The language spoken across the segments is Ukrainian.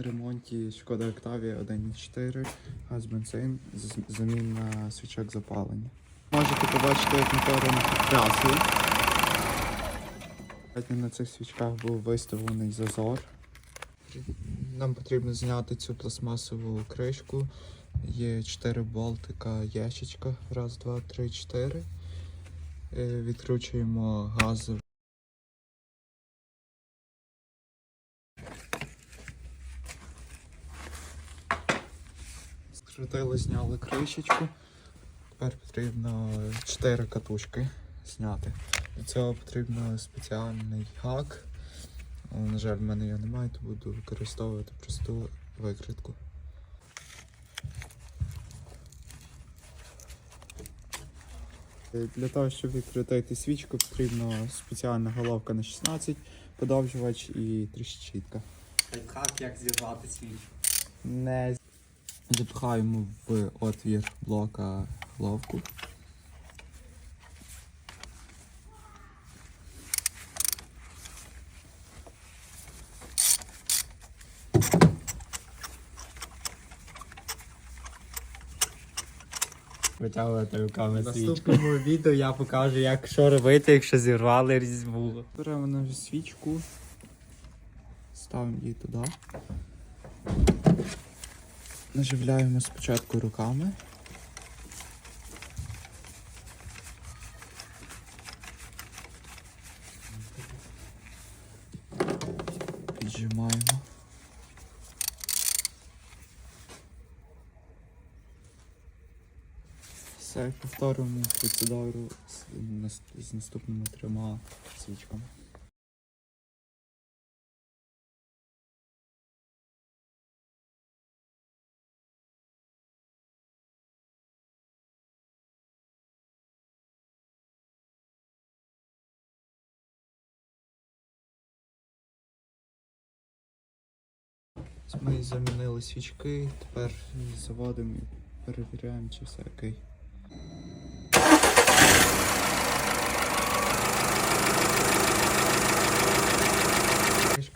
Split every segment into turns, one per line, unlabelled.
на ремонті Шкода Октавія 1.4, газ бензин, заміна свічок запалення. Можете побачити, як мотори трясли. На цих свічках був виставлений зазор. Нам потрібно зняти цю пластмасову кришку. Є 4 болтика, ящичка. Раз, два, три, чотири. Е, Відкручуємо газ. Скрутили, зняли кришечку. Тепер потрібно 4 катушки зняти. Для цього потрібно спеціальний гак. Але, На жаль, в мене його немає, то буду використовувати просту викритку. Для того, щоб відкрутити свічку, потрібна спеціальна головка на 16, подовжувач і тріщітка.
Лайфхак, як зірвати свічку.
Не запхаємо в отвір блока головку.
Витягувати руками
В
свічку. В
наступному
наступному відео я покажу, як що робити, якщо зірвали різьбу.
Беремо нашу свічку, ставимо її туди. Наживляємо спочатку руками. Піджимаємо. Все, повторюємо процедуру з, нас- з наступними трьома свічками. Ми замінили свічки, тепер заводимо і перевіряємо, чи все окей.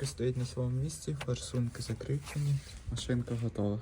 Стоїть на своєму місці, форсунки закріплені, машинка готова.